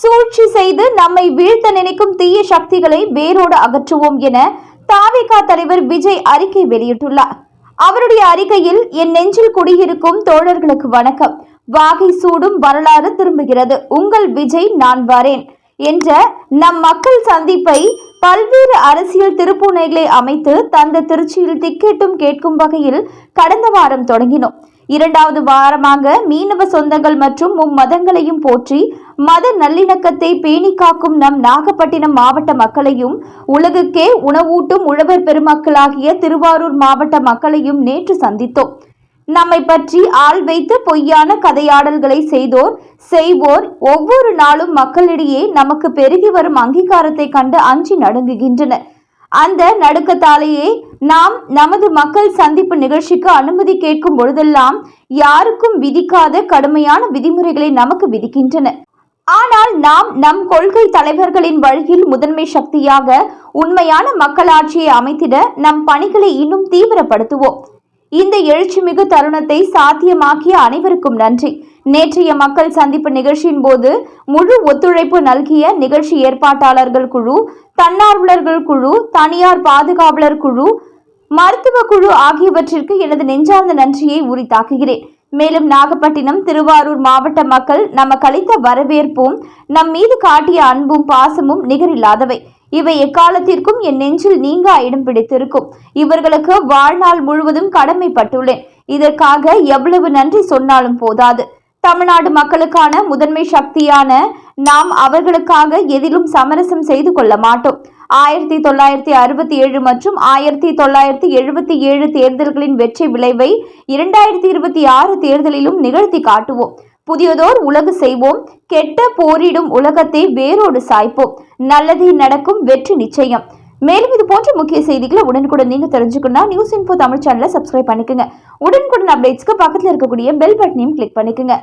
சூழ்ச்சி செய்து நம்மை வீழ்த்த நினைக்கும் தீய சக்திகளை வேரோடு அகற்றுவோம் என தாவிகா தலைவர் விஜய் அறிக்கை வெளியிட்டுள்ளார். அவருடைய அறிக்கையில் என் நெஞ்சில் குடியிருக்கும் தோழர்களுக்கு வணக்கம். வாகை சூடும் வரலாறு திரும்புகிறது. உங்கள் விஜய் நான் வரேன் என்ற நம் மக்கள் சந்திப்பை பல்வேறு அரசியல் திருப்புனைகளை அமைத்து தந்த திருச்சியில் திக்கெட்டும் கேட்கும் வகையில் கடந்த வாரம் தொடங்கினோம். இரண்டாவது வாரமாக மீனவ சொந்தங்கள் மற்றும் மும்மதங்களையும் போற்றி மத நல்லிணக்கத்தை பேணி காக்கும் நம் நாகப்பட்டினம் மாவட்ட மக்களையும் உலகுக்கே உணவூட்டும் உழவர் பெருமக்களாகிய திருவாரூர் மாவட்ட மக்களையும் நேற்று சந்தித்தோம். நம்மை பற்றி ஆள் வைத்து பொய்யான கதையாடல்களை செய்தோர் செய்வோர் ஒவ்வொரு நாளும் மக்களிடையே நமக்கு பெருகி வரும் அங்கீகாரத்தை கண்டு அஞ்சி நடுங்குகின்றனர். அந்த நடுக்கத்தாலேயே நாம் நமது மக்கள் சந்திப்பு நிகழ்ச்சிக்கு அனுமதி கேட்கும் பொழுதெல்லாம் யாருக்கும் விதிக்காத கடுமையான விதிமுறைகளை நமக்கு விதிக்கின்றன. ஆனால் நாம் நம் கொள்கை தலைவர்களின் வழியில் முதன்மை சக்தியாக உண்மையான மக்களாட்சியை அமைத்திட நம் பணிகளை இன்னும் தீவிரப்படுத்துவோம். இந்த எழுச்சிமிகு தருணத்தை சாத்தியமாக்கிய அனைவருக்கும் நன்றி. நேற்றைய மக்கள் சந்திப்பு நிகழ்ச்சியின் போது முழு ஒத்துழைப்பு நல்கிய நிகழ்ச்சி ஏற்பாட்டாளர்கள் குழு தன்னார்வலர்கள் குழு தனியார் பாதுகாவலர் குழு மருத்துவ குழு ஆகியவற்றிற்கு எனது நெஞ்சார்ந்த நன்றியை உரித்தாக்குகிறேன். மேலும் நாகப்பட்டினம் திருவாரூர் மாவட்ட மக்கள் நமக்கு அளித்த வரவேற்பும் நம் மீது காட்டிய அன்பும் பாசமும் நிகரில்லாதவை. இவை எக்காலத்திற்கும் என் நெஞ்சில் நீங்கா இடம் பிடித்திருக்கும். இவர்களுக்கு வாழ்நாள் முழுவதும் கடமைப்பட்டுள்ளேன். இதற்காக எவ்வளவு நன்றி சொன்னாலும் போதாது. தமிழ்நாடு மக்களுக்கான முதன்மை சக்தியான நாம் அவர்களுக்காக எதிலும் சமரசம் செய்து கொள்ள மாட்டோம். ஆயிரத்தி தொள்ளாயிரத்தி அறுபத்தி ஏழு மற்றும் ஆயிரத்தி தொள்ளாயிரத்தி எழுபத்தி ஏழு தேர்தல்களின் வெற்றி விளைவை இரண்டாயிரத்தி இருபத்தி ஆறு தேர்தலிலும் நிகழ்த்தி காட்டுவோம். புதியதோர் உலகு செய்வோம். கெட்ட போரிடும் உலகத்தை வேரோடு சாய்ப்போம். நல்லதே நடக்கும் வெற்றி நிச்சயம். மேலும் இது போன்ற முக்கிய செய்திகளை உடனுக்குடன் நீங்க தெரிஞ்சுக்கணும்னா நியூஸ் இன்போ தமிழ் சேனலை சப்ஸ்கிரைப் பண்ணிக்கோங்க. உடனுக்குடன் அப்டேட்ஸ்க்கு பக்கத்தில் இருக்கக்கூடிய பெல் பட்டனையும் கிளிக் பண்ணிக்கோங்க.